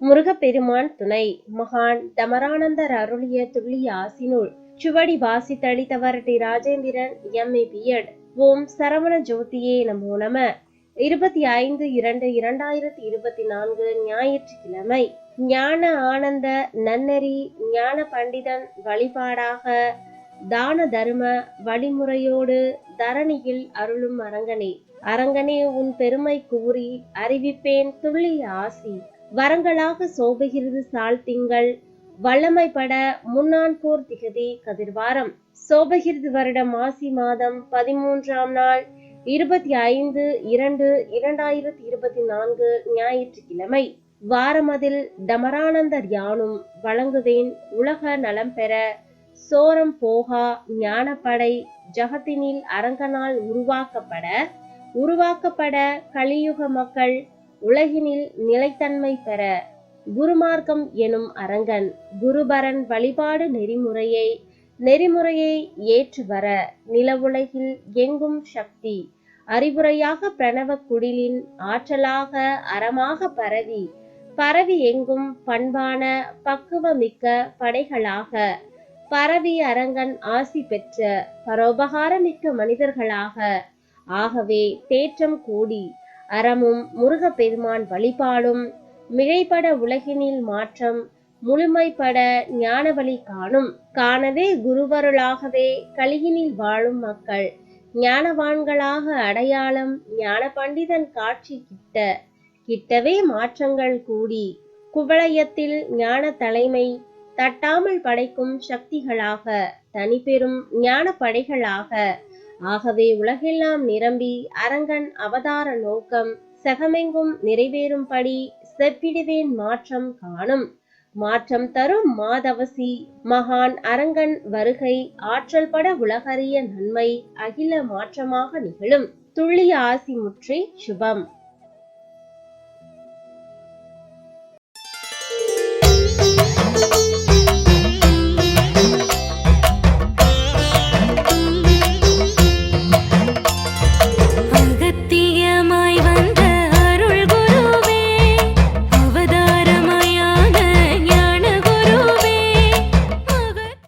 முருகப்பெருமான் துணை. மகான் தமரானந்தர் அருளிய துள்ளிய ஆசினுள் சுவடி வாசித்தளித்தவர் T Rajendran M. A. BEd ஓம் சரவண ஜோதியே நமோ நம. இருபத்தி ஐந்து இரண்டு இரண்டாயிரத்தி இருபத்தி நான்கு ஞாயிற்றுக்கிழமை. ஞான ஆனந்த நன்னெறி ஞான பண்டிதன் வழிபாடாக தான தர்ம வழிமுறையோடு தரணியில் அருளும் அரங்கனே. அரங்கனே உன் பெருமை கூறி அறிவிப்பேன் துள்ளிய ஆசி. வரங்களாக சோபுகிறது சால் திங்கள். வல்லமைப்பட முன்னான் போர் திகதி கதிர்வாரம். சோபகிருது வருடம் மாசி மாதம் பதிமூன்றாம் நாள் இருபத்தி ஐந்து இரண்டு இரண்டாயிரத்தி இருபத்தி நான்கு ஞாயிற்றுக்கிழமை. வாரமதில் டமரானந்தர் யானும் வழங்குவேன் உலக நலம் பெற. சோரம் போகா ஞானப்படை ஜகத்தினில் அரங்கனால் உருவாக்கப்பட. உருவாக்கப்பட கலியுக மக்கள் உலகினில் நிலைத்தன்மை பெற குருமார்க்கம் எனும் அரங்கன் குருபரன் வழிபாடு நெறிமுறையை நெறிமுறையை ஏற்று வர நிலவுலகில் எங்கும் சக்தி அறிவுரையாக பிரணவ குடிலின் ஆற்றலாக அறமாக பரவி பரவி எங்கும் பண்பான பக்குவமிக்க படைகளாக பரவி அரங்கன் ஆசி பெற்ற பரோபகாரமிக்க மனிதர்களாக ஆகவே தேற்றம் கூடி அறமும் முருகப்பெருமான் வழிபாடும் மிகைப்பட உலகினில் மாற்றம் முழுமைப்பட ஞானவழி காணும். காணவே குருவருளாகவே கலியினில் வாழும் மக்கள். ஞானவான்களாக அடையாளம் ஞான பண்டிதன் காட்சி கிட்ட. கிட்டவே மாற்றங்கள் கூடி. குவளையத்தில் ஞான தலைமை தட்டாமல் படைக்கும் சக்திகளாக. தனிப்பெரும் ஞான படைகளாக ஆகவே உலகெல்லாம் நிரம்பி அரங்கன் அவதார நோக்கம் செகமெங்கும் நிறைவேறும்படி செப்பிடுவேன் மாற்றம் காணும். மாற்றம் தரும் மாதவசி மகான் அரங்கன் வருகை ஆற்றல் பட உலகறிய நன்மை அகில மாற்றமாக நிகழும். துள்ளிய ஆசி முற்றி சுபம்.